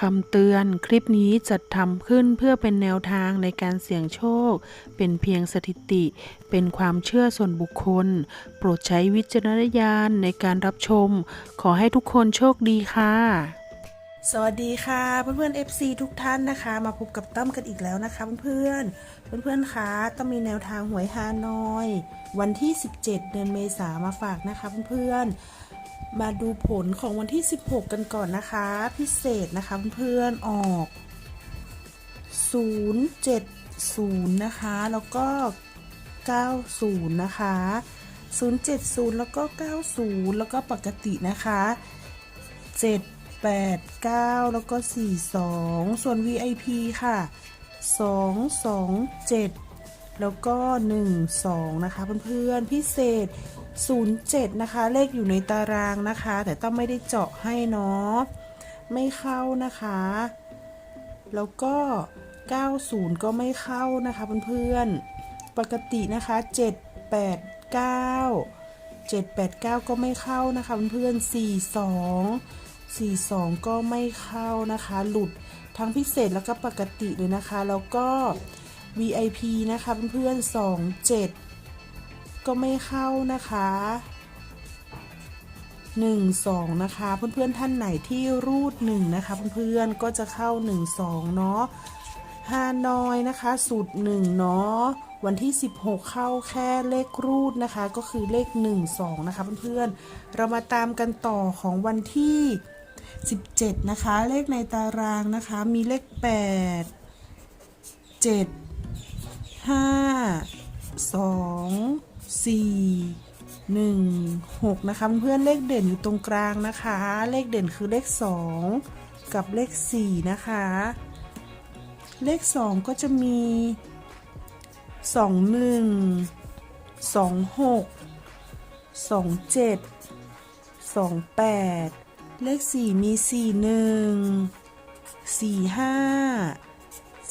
คำเตือนคลิปนี้จัดทำขึ้นเพื่อเป็นแนวทางในการเสี่ยงโชค เป็นเพียงสถิติ เป็นความเชื่อส่วนบุคคล โปรดใช้วิจารณญาณในการรับชม ขอให้ทุกคนโชคดีค่ะ สวัสดีค่ะเพื่อนๆ FC ทุกท่านนะคะ มาพบกับตั้มกันอีกแล้วนะคะเพื่อนๆเพื่อนๆคะตั้มมีแนวทางหวยฮานอย วันที่ 17 เดือนเมษามาฝากนะคะเพื่อนๆ มาดูผลของวันที่ 16 กันก่อนนะคะ พิเศษนะคะเพื่อนๆออก 070 นะคะ แล้วก็ 90 นะคะ 070 แล้วก็ 90 แล้วก็ปกตินะคะ 7 8 9 แล้วก็ 42 ส่วน VIP ค่ะ 2 2 7 แล้วก็ 1 2 นะคะเพื่อนๆพิเศษ 07 นะคะ เลขอยู่ในตารางนะคะ แต่ต้องไม่ได้เจาะให้เนาะไม่เข้านะคะ แล้วก็ 90 ก็ไม่เข้านะคะเพื่อนๆปกตินะคะ 7 8 9 789 ก็ไม่เข้านะคะเพื่อนๆ42 42 ก็ไม่เข้านะคะ หลุดทั้งพิเศษแล้วก็ปกติเลยนะคะ แล้วก็ VIP นะคะเพื่อนๆ27 ก็ไม่เข้านะคะ1 2นะคะเพื่อนๆท่านไหนที่รูด1นะคะเพื่อนๆก็จะเข้า 1 2เนาะฮานอยนะคะสูตร1เนาะวันที่ 16 เข้าแค่เลขรูดนะคะ ก็คือเลข 1 2 นะคะเพื่อนๆเรามาตามกันต่อของวันที่ 17 นะคะ เลขในตารางนะคะ มีเลข 8 7 5 2 4 1 6 นะคะเพื่อนเลขเด่นอยู่ตรงกลางนะคะ เลขเด่นคือเลข 2 กับเลข 4 นะคะ เลข 2 ก็จะมี 2 1 2 6 2 7 2 8 เลข 4 มี 4 1 4 5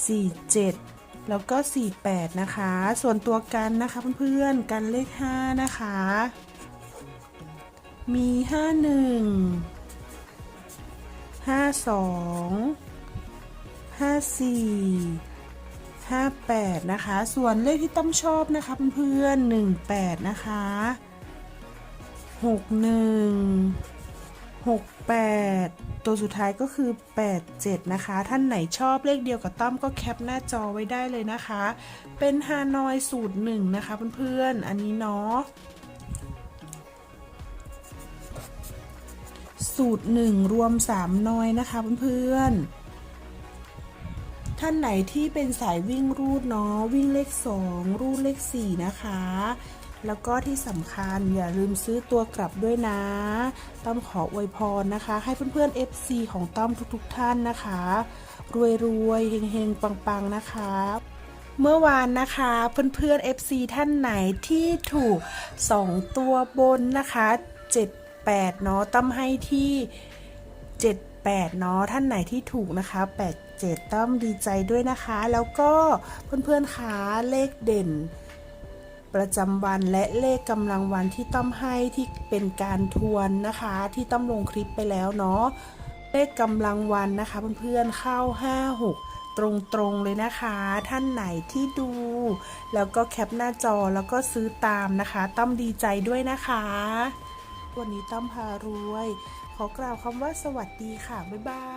4 7 แล้วก็ 48 นะคะ ส่วนตัวกันนะคะเพื่อนๆ กันเลข 5 นะคะ มี 51 52 54 58 นะคะ ส่วนเลขที่ต้อมชอบนะคะเพื่อนๆ 18 นะคะ 61 68 ตัวสุดท้ายก็คือ 87 นะคะ ท่านไหนชอบเลขเดียวกับต้อมก็แคปหน้าจอไว้ได้เลยนะคะ เป็นฮานอยสูตรหนึ่งนะคะเพื่อนๆ อันนี้เนาะสูตรหนึ่งรวม 3 นอยนะคะเพื่อนๆท่านไหนที่เป็นสายวิ่งรูดเนาะวิ่งเลข 2 รูดเลข 4 นะคะ แล้วก็ที่สำคัญอย่าลืมซื้อตัวกลับด้วยนะ ต้อมขออวยพรนะคะ ให้เพื่อนๆ FC ของต้อมทุกๆ ท่านนะคะ รวยๆ เฮงๆ ปังๆ นะคะเมื่อวานนะคะเพื่อนๆ FC ท่านไหนที่ถูก 2 ตัวบนนะคะ 78 เนาะต้อมให้ที่ 78 เนาะท่านไหนที่ถูกนะคะ 87ต้อมดีใจด้วยนะคะ แล้วก็เพื่อนๆคะเลขเด่น ประจำวันและเลขกำลังวันที่ต้อมให้ที่เป็นการทวนนะคะ ที่ต้อมลงคลิปไปแล้วเนาะเลขกำลังวันนะคะเพื่อนๆเข้า 5 6 ตรงๆเลยนะคะ ท่านไหนที่ดู แล้วก็แคปหน้าจอแล้วก็ซื้อตามนะคะต้อมดีใจด้วยนะคะ วันนี้ต้อมพารวย ขอกล่าวคำว่าสวัสดีค่ะ บ๊ายบาย